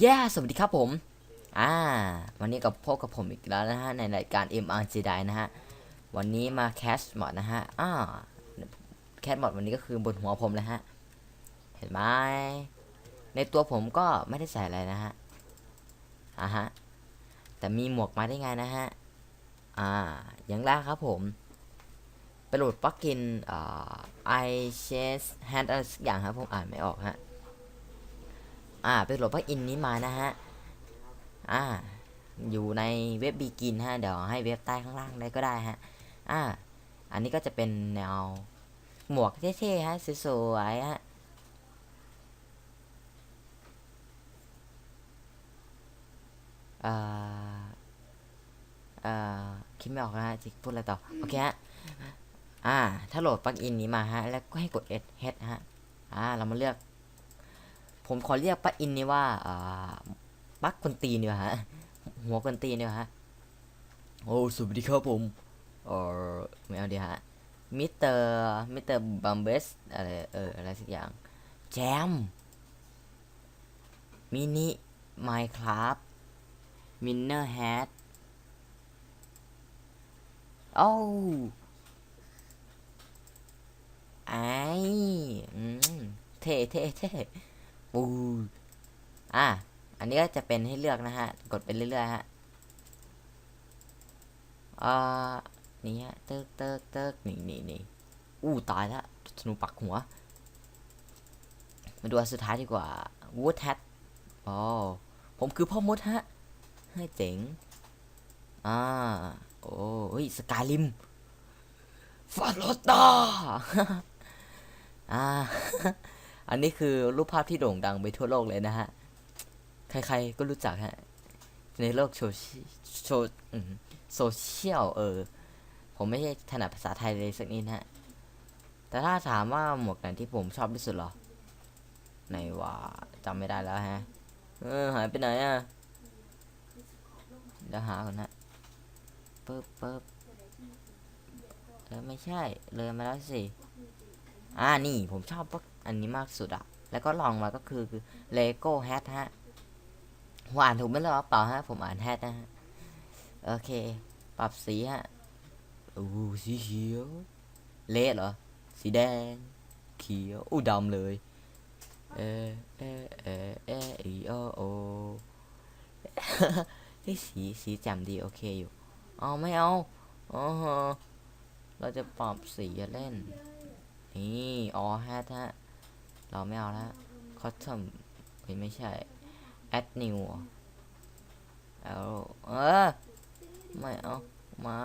แย่สวัสดีครับผม อ่า วันนี้กับพบกับผมอีกแล้วนะฮะ ในรายการ MR Jedi นะฮะ วันนี้มาแคสมอดนะฮะ อ่า แคสมอดวันนี้ก็คือบนหัวผมเลยฮะ เห็นไหม ในตัวผมก็ไม่ได้ใส่อะไรนะฮะ อ่าฮะ แต่มีหมวกมาได้ไงนะฮะ อ่า อย่างแรกครับผมไปโหลดปลั๊กอินอ่า i c h a s e hand อะไรสักอย่างครับผมอ่านไม่ออกฮะ อ่าไปโหลดปลั๊กอินนี้มานะฮะอ่าอยู่ในเว็บบีกินฮะเดี๋ยวให้เว็บใต้ข้างล่างได้ก็ได้ฮะอ่าอันนี้ก็จะเป็นแนวหมวกเท่ๆฮะสวยๆฮะอ่าอ่าคิดไม่ออกนะฮะจะพูดอะไรต่อโอเคฮะอ่าถ้าโหลดปลั๊กอินนี้มาฮะแล้วก็ให้กด S H ฮะอ่าเรามาเลือก ผมขอเรียกปลั๊กอินนี้ว่าอ่าปลั๊กคนตีนเดีกว่าฮะ หัวคนตีนเดีกว่าฮะ โอ้สวัสดีครับผมเออไม่เอาดีฮะ มิสเตอร์ มิสเตอร์บัมเบสอะไร เออ อะไรสักอย่าง แจม มินิไมค์ครับมินเนอร์แฮทโอ้ไออืมเท่เท่เท่ ปูอะอันนี้ก็จะเป็นให้เลือกนะฮะ กดไปเรื่อยๆฮะอ่านี่ฮะเติร์กเติร์กเติร์กนี่นี่นี่อู้ตายแล้วธนูปักหัว มาดูอันสุดท้ายดีกว่า Wood Hat อ๋อผมคือพ่อมดฮะ ให้เจ๋ง อ่า โอ้เฮ้ย สกายลิมฟาโรตาอ่า อันนี้คือรูปภาพที่โด่งดังไปทั่วโลกเลยนะฮะ ใครๆก็รู้จักฮะ ในโลกโซเชียโซโซเชียลเออ ผมไม่ใช่ถนัดภาษาไทยเลยสักนิดฮะ แต่ถ้าถามว่าหมวกไหนที่ผมชอบที่สุดหรอไหนว่าจำไม่ได้แล้วฮะ เออ หายไปไหนอะเดี๋ยวหาก่อนนะปึ๊บปึ๊บเออไม่ใช่ เลยมาแล้วสิ อ่า นี่ ผมชอบพวก อันนี้มากสุดอะแล้วก็ลองมาก็คือเลโก้แฮทฮะผมอ่านถูกไหมล่ะเปล่าฮะ ผมอ่านแฮทนะฮะ โอเค ปรับสีฮะอู้สีเขียวเละเหรอ สีแดง เขียว อู้ดำเลย เออเออเออเอออีโอโอเฮ้ยสีสีแจ่มดีโอเคอยู่เอาไม่เอาอ๋อเราจะปรับสีจะเล่น นี่ ออแฮทฮะ เราไม่เอาละคอสตอมเฮ้ยไม่ใช่ add new เอาเออไม่เอามา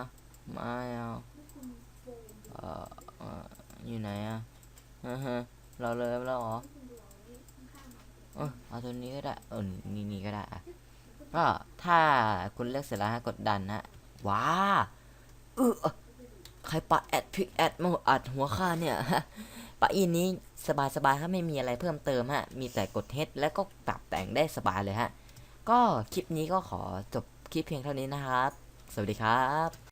ม่เอาเออออยู่ไหนอะอือฮะเราเลยแล้วเหรอเออเอาตัวนี้ก็ได้เออนี่นี่ก็ได้อะก็ถ้าคุณเลือกเสร็จแล้วฮะกดดันฮะว้าเออใครปะแอดพิกแอดมาอัดหัวข้าเนี่ย ปะอินนี้สบายสบายๆครับไม่มีอะไรเพิ่มเติมฮะ มีแต่กดเฮดแล้วก็ปรับแต่งได้สบายเลยฮะ ก็คลิปนี้ก็ขอจบคลิปเพียงเท่านี้นะครับ สวัสดีครับ